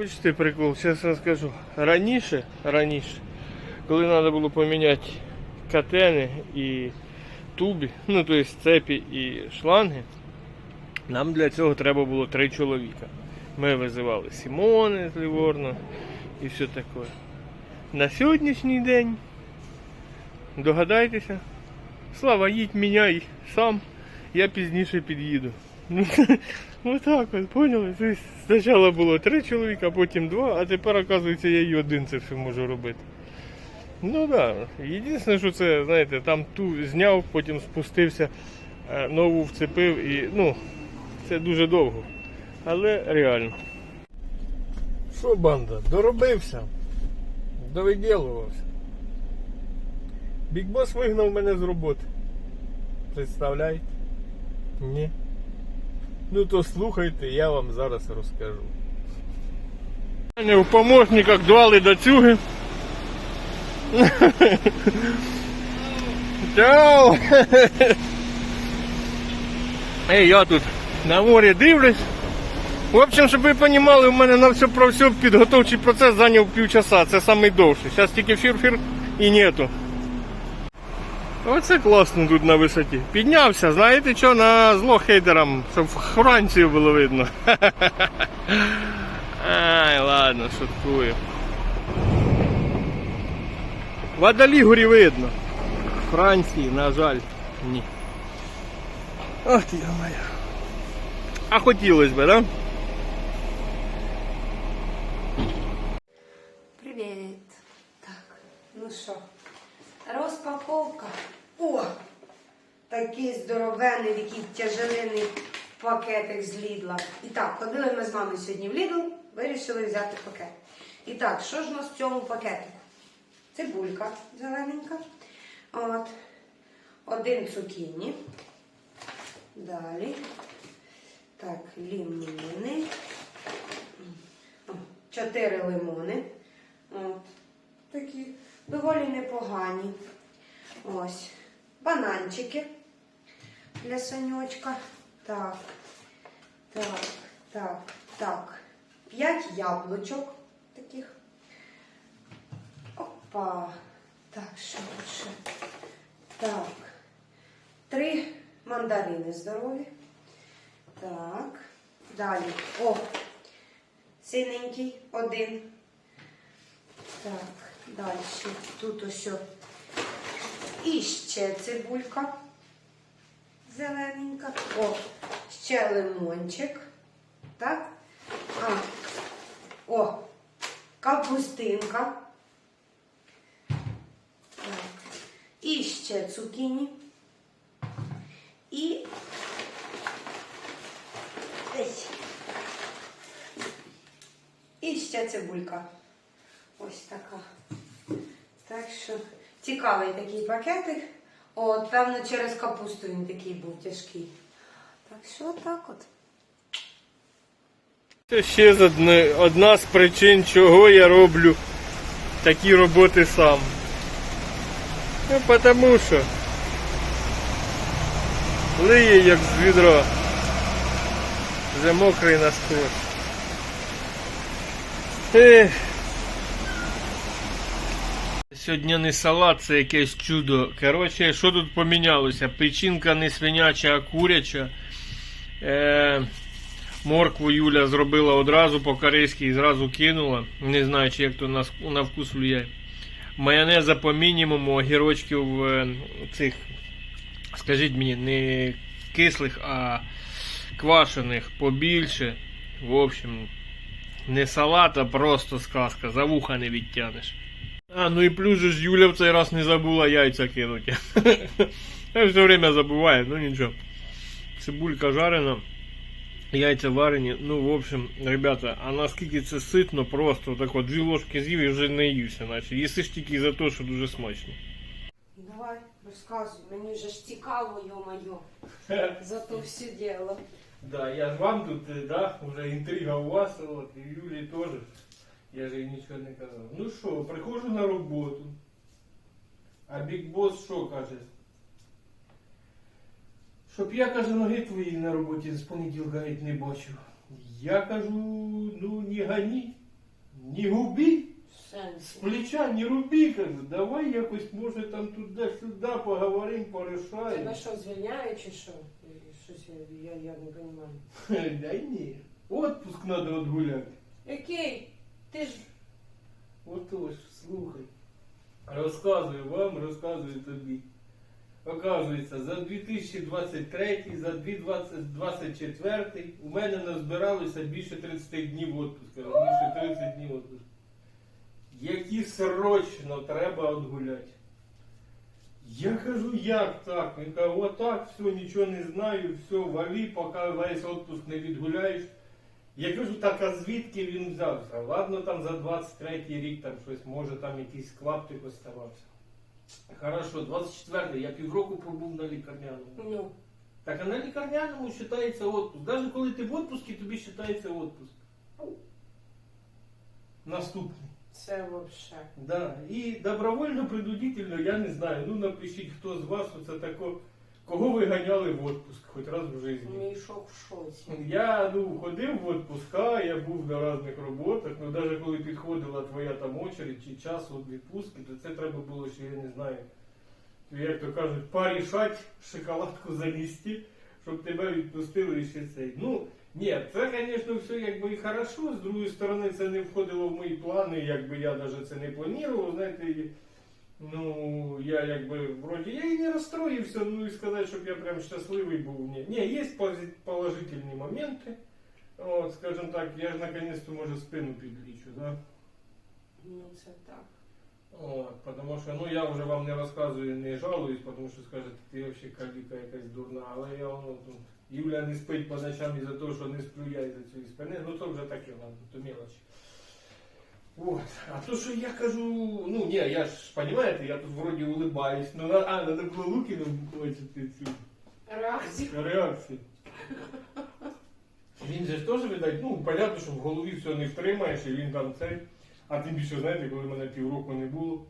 Хочете прикол? Зараз розкажу. Раніше, раніше, коли треба було поміняти катени і тубі, ну тобто цепі і шланги, нам для цього треба було три чоловіка. Ми визивали Сімони з Ліворно і все таке. На сьогоднішній день, догадайтеся, Слава, їдь міняй сам, я пізніше під'їду. Ну, Отак от, поняли? Тобто спочатку було три чоловіка, потім два, а тепер, оказується, я і один це все можу робити. Ну так. Да. Єдине, що це, знаєте, там ту зняв, потім спустився, е, нову вцепив і ну, це дуже довго. Але реально. Що, банда, доробився, довиділувався. Бікбос вигнав мене з роботи. Представляєте? Ні. Ну то слухайте, я вам зараз розкажу. В помощниках двали до цюги. Чао! Ей, я тут на морі дивлюсь. В общем, щоб ви розуміли, у мене на все про все підготовчий процес зайняв півчаса. Це найдовший. Зараз тільки фір-фір і нету. Оце класно тут на висоті. Піднявся, знаєте що, на зло хейтерам, щоб Францію було видно. Ай, ладно, шуткую. Водолігурі видно. Франції, на жаль, ні. Ох ти моя. А хотілося б, да? Привіт. Так, ну що, розпаковка. О! Такий здоровений, такий тяжеленний пакетик з Лідла. І так, ходили ми з мамою сьогодні в Лідл, вирішили взяти пакет. І так, що ж у нас в цьому пакетику? Цибулька зелененька. От. Один цукіні. Далі. Так, лімони. Чотири лимони. Доволі непогані. Ось. Бананчики для санючка. Так. Так, так, так. П'ять яблучок таких. Опа. Так, що ще? Так. Три мандарини здорові. Так. Далі. О, синенький один. Так, далі. Тут ось. І ще цибулька. Зелененька. О, ще лимончик. Так. А. О, капустинка. Так. І ще цукіні. І. І ще цибулька. Так що цікавий такий пакетик. От, певно, через капусту він такий був тяжкий. Так що так от. Це ще одне, одна з причин, чого я роблю такі роботи сам. Ну, тому що лиє як з відра. Вже мокрий насквозь. Ех. Сьогодні не салат, це якесь чудо. Коротше, що тут помінялося? Печінка не свиняча, а куряча. Е, Моркву Юля зробила одразу по-корейськи і зразу кинула. Не знаю, чи як то на, на вкус влияє. Майонеза по мінімуму, огірочків е, цих, скажіть мені, не кислих, а квашених побільше. В общем, не салат, а просто сказка. За вуха не відтянеш. А, ну і плюс же ж Юля в цей раз не забула яйця кинути. Я все время забуваю, ну нічого. Цибулька жарена. Яйця варені. Ну, в общем, ребята, а наскільки це ситно, просто так от дві ложки з'їв і вже не ївся, наче. Їсиш тільки за те, що дуже смачно. Давай, розказуй, мені вже ж цікаво, йо-моє, за то все діло. Да, я ж вам тут, е, да, вже інтрига у вас, от, і Юлі теж. Я ж їй нічого не казав. Ну що, приходжу на роботу. А Бік Бос що каже? Щоб я каже, ноги твої на роботі з понеділка геть не бачив. Я кажу, ну не гані. не губи, з плеча не руби, кажу, давай якось, може, там туди-сюди поговоримо, Тебе порішаємо. що, звільняють чи що? Щось я, я, я не розумію. Да ні. Отпуск треба відгуляти. Який? Ти ж Отож, слухай. Розказую вам, розказую тобі. Оказується, за 2023, за 2024 у мене назбиралося більше 30 днів відпуску. Більше 30 днів відпуску. Які срочно треба відгуляти. Я кажу, як так? Він каже, отак, все, нічого не знаю, все, валі, поки весь відпуск не відгуляєш. Я кажу, так а звідки він взявся? Ладно, там за 23 рік там щось, може там якийсь клаптик оставався. Хорошо, 24 я півроку пробув на лікарняному. ну. Так а на лікарняному вважається відпуск. Навіть коли ти в відпуску, тобі вважається відпуск. Наступний. Це взагалі. Да. І добровольно принудительно, я не знаю. Ну напишіть, хто з вас оце тако, кого ви ганяли в відпуск хоч раз в житті. Мій шок в шоці. Я ну, ходив в відпуска, я був на різних роботах, ну навіть коли підходила твоя там очередь чи час від відпустки, то це треба було ще, я не знаю, як то кажуть, порішати, шоколадку занести, щоб тебе відпустили і ще цей. Ну, ні, це, звісно, все якби і хорошо, з другої сторони, це не входило в мої плани, якби я навіть це не планував, знаєте, ну, я якби, вроді, я і не розстроївся, ну і сказати, щоб я прям щасливий був, ні. Ні, є пози- положительні моменти, от, скажімо так, я ж наконец-то, може, спину підлічу, да? Ну це так. От, потому що, ну, я вже вам не розказую, не жалуюсь, тому що скажете, ти взагалі каліка якась дурна, але я, ну, тут, Юля не спить по ночам із-за того, що не сплю я із-за цієї спини, ну, то вже таке, ладно, то мелочі. Вот. А то, що я кажу, ну ні, я ж, понимаете, я тут вроді улыбаюсь, ну, на- а, надо було Лукіну бачити цю Реакція. реакцію. Він же ж теж, видать, ну, понятно, що в голові все не втримаєш, і він там цей. А тим більше, знаєте, коли мене півроку не було.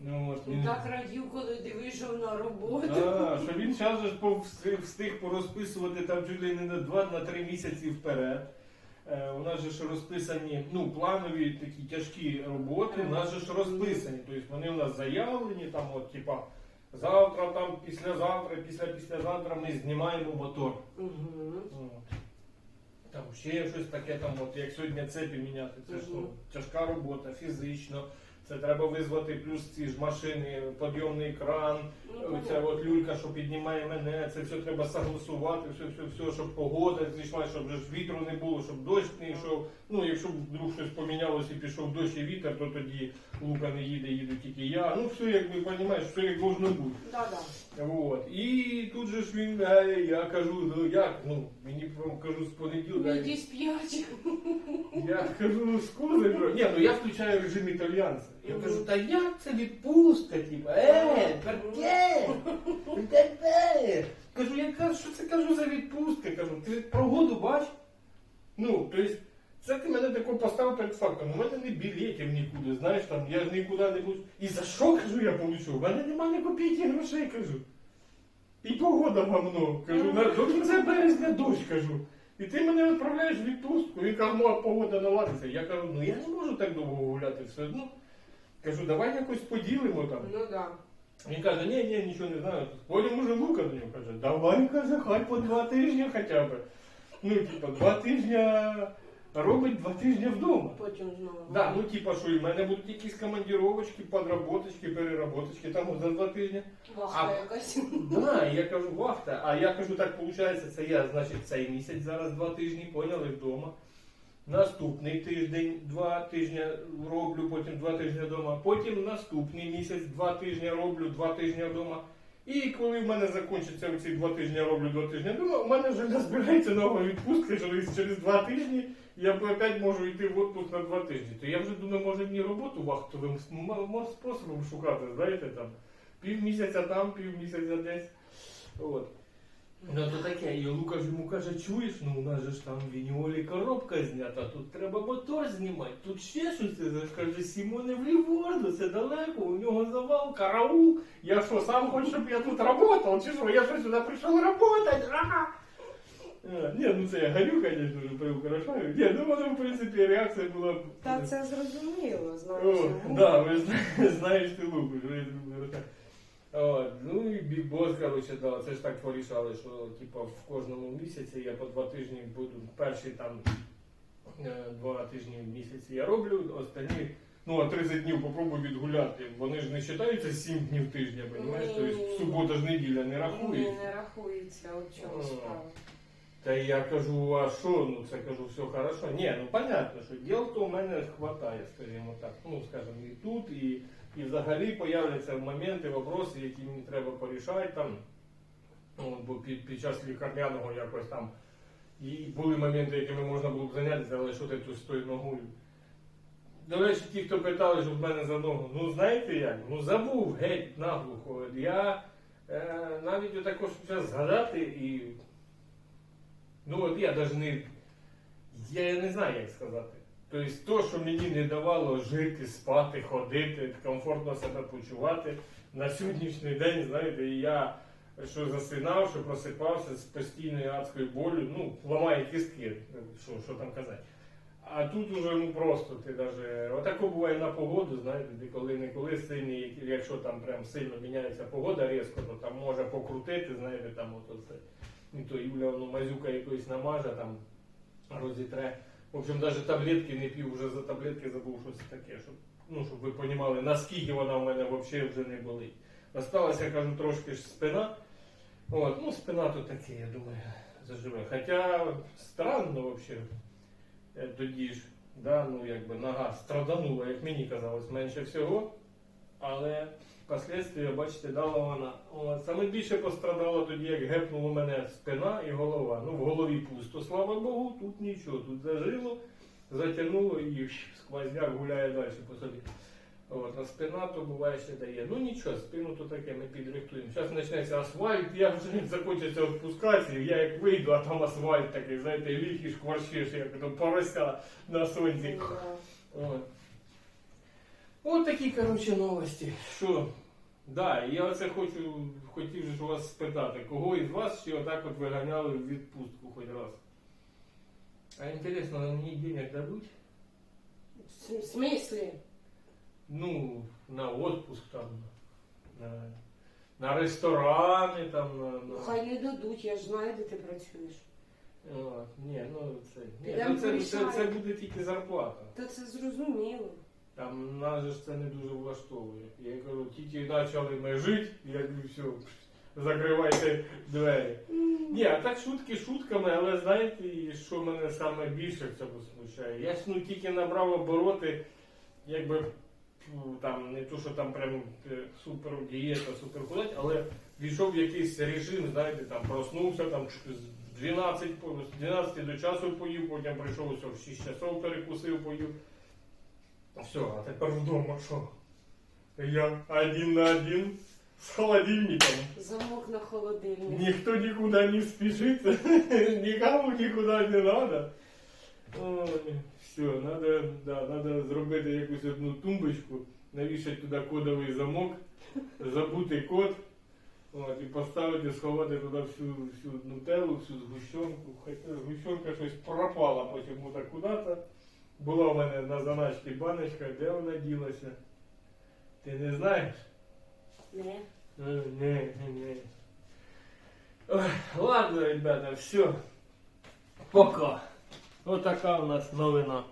Ну, от, він... Так радів, коли ти вийшов на роботу. А, що він зараз же пов- встиг- встиг порозписувати там чуть ли не на 2-3 місяці вперед. Е, у нас же ж розписані ну, планові такі тяжкі роботи, у нас же ж розписані. Тобто вони у нас заявлені, там, от, типа, завтра, там, післязавтра, після післязавтра ми знімаємо мотор. Угу. Там ще щось таке, там, от, як сьогодні цепі міняти, це ж ну, тяжка робота, фізично. Це треба визвати плюс ці ж машини, підйомний кран, Ну, Оця от люлька, що піднімає мене, це все треба согласувати, все, все, все, щоб погода зійшла, щоб ж вітру не було, щоб дощ не йшов. Ну, якщо вдруг щось помінялося і пішов дощ і вітер, то тоді лука не їде, їду тільки я. Ну, все, як би розумієш, все як должно бути. Да-да. Вот. І тут же ж він, е, я кажу, ну як, ну, мені прям кажу з понеділка. Іди сп'ять. Я кажу, ну скузи, бро. Ні, ну я включаю режим італьянця. Я кажу, та як це відпустка, типа, е, перке, перке. Кажу, я кажу, що це кажу за відпустка? Кажу, ти погоду бач? Ну, тобто, це ти мене тако поставив перед фактом. У мене не білетів нікуди, знаєш, там, я ж нікуди не получу. І за що, кажу, я получу? У мене нема ні копійки грошей, кажу. І погода гамно. Кажу, на, до кінця березня дощ, кажу. І ти мене відправляєш в відпустку. Він каже, ну а погода наладиться. Я кажу, ну я не можу так довго гуляти все одно. Кажу, давай якось поділимо там. Ну да. Він каже, ні, ні, нічого не знаю. Потім уже Лука до нього каже, давай, каже, хай по два тижні хоча б. Ну, типа, два тижні робить два тижні вдома. Потім знову. Да, ну типа, що і в мене будуть якісь командіровочки, подработочки, переработочки там за два тижні. Вахта А- якась. Да, і я кажу, вахта. А я кажу, так виходить, це я, значить, цей місяць зараз два тижні, поняли вдома. Наступний тиждень, два тижні роблю, потім два тижні вдома. Потім наступний місяць, два тижні роблю, два тижні вдома. І коли в мене закінчаться ці два тижні роблю, два тижні вдома, у мене вже назбирається нова відпустка, через, через два тижні я опять можу йти в відпуск на два тижні. То я вже думаю, може мені роботу вахтовим способом шукати, знаєте, там півмісяця там, півмісяця десь. От. Ну то таке, і Лука ж йому каже, чуєш, ну у нас же ж там в Вініолі коробка знята, тут треба мотор знімати, тут ще щось, це каже, Сімоне в Ліворду, це далеко, у нього завал, караул. Я що, сам хочу, щоб я тут працював, чи що, я що сюди прийшов працювати? А, Ні, ну це я горю, звісно, вже приукрашаю. Ні, ну воно, в принципі, реакція була. Та це зрозуміло, знаєш. да, ви зна- знаєш ти луку, що я так. От, ну і бігбос, коротше, да, це ж так порішали, що типа в кожному місяці я по два тижні буду, перші там е, два тижні в місяці я роблю, останні, ну а 30 днів попробую відгуляти. Вони ж не вважаються 7 днів тижня, розумієш? Тобто субота ж неділя не Ні, рахується. не рахується, от чому справа. Та я кажу, а що? Ну це кажу, все хорошо. Ні, ну понятно, що діл то у мене хватає, скажімо так. Ну, скажімо, і тут, і, і взагалі появляться моменти, вопроси, які мені треба порішати там. Ну, бо під, під час лікарняного якось там. І були моменти, якими можна було б зайнятися, але що ти тут з тою ногою? До речі, ті, хто питали, що в мене за ногу, ну знаєте як? Ну забув геть наглухо. Я е, навіть отако, зараз згадати і Ну от я навіть не. Я не знаю, як сказати. Тобто, то, що мені не давало жити, спати, ходити, комфортно себе почувати, на сьогоднішній день, знаєте, я що засинав, що просипався з постійною адською болю, ну, ламає кістки, що, що там казати. А тут уже ну просто ти даже. Отако буває на погоду, знаєте, де коли сильний, якщо там прям сильно міняється погода різко, то там може покрутити, знаєте, там от оце. І то Юля ну, мазюка якоїсь намаже, там розітре. В общем, навіть таблетки не п'ю, вже за таблетки забув, що це таке, щоб, ну, щоб ви розуміли, наскільки вона в мене взагалі вже не болить. Осталася, я кажу, трошки ж спина. От, ну, спина то таке, я думаю, заживе. Хоча странно взагалі. Е, Тоді ж, да, ну, якби нога страданула, як мені казалось, менше всього. Але Последствия, бачите, дала вона. От, саме більше пострадала тоді, як гепнула мене спина і голова. Ну, в голові пусто, слава Богу, тут нічого. Тут зажило, затягнуло і сквозняк гуляє далі по собі. От, а спина то буває ще дає. Ну нічого, спину то таке, ми підрихтуємо. Зараз почнеться асфальт, я вже захочеться відпускатися, я як вийду, а там асфальт такий, знаєте, ліхіш, кваршиш, як то порося на сонці. От. От такі, коротше, новості. Що? Да, і я оце хочу, хотів же ж вас спитати, кого із вас ще отак от виганяли в відпустку хоч раз? А інтересно, мені денег дадуть? В смислі? Ну, на отпуск там, на, на ресторани там, на. Ну, на... хай не дадуть, я ж знаю, де ти працюєш. От, ні, ну це, ні, Підемо ну, це, це, це порішаємо. буде тільки зарплата. Та це зрозуміло. Там нас же це не дуже влаштовує. Я кажу, тільки почали ми жити, я кажу, все, закривайте двері. Ні, а так шутки шутками, але знаєте, що мене саме більше в цьому смущає? Я ж ну тільки набрав обороти, якби там не то, що там прям е, супер дієта, супер худать, але війшов в якийсь режим, знаєте, там проснувся там з 12, по- 12 до часу поїв, потім прийшов все, в 6 часов перекусив, поїв. Все, а тепер вдома що? Я один на один з холодильником. Замок на холодильник. Никто никуда не спешит, никому никуда не надо. Все, надо, да, надо зробити якусь одну тумбочку, навішати туди кодовий замок, забути код, от, і поставити, сховати туди всю, всю нутеллу, всю згущенку. Хоча згущенка щось пропала почему-то куди-то. Була в мене на заначці баночка, де вона ділася? Ти не знаєш? Не. Э, Не, не, не. Ой, ладно, ребята, все. Пока. Отака у нас новина.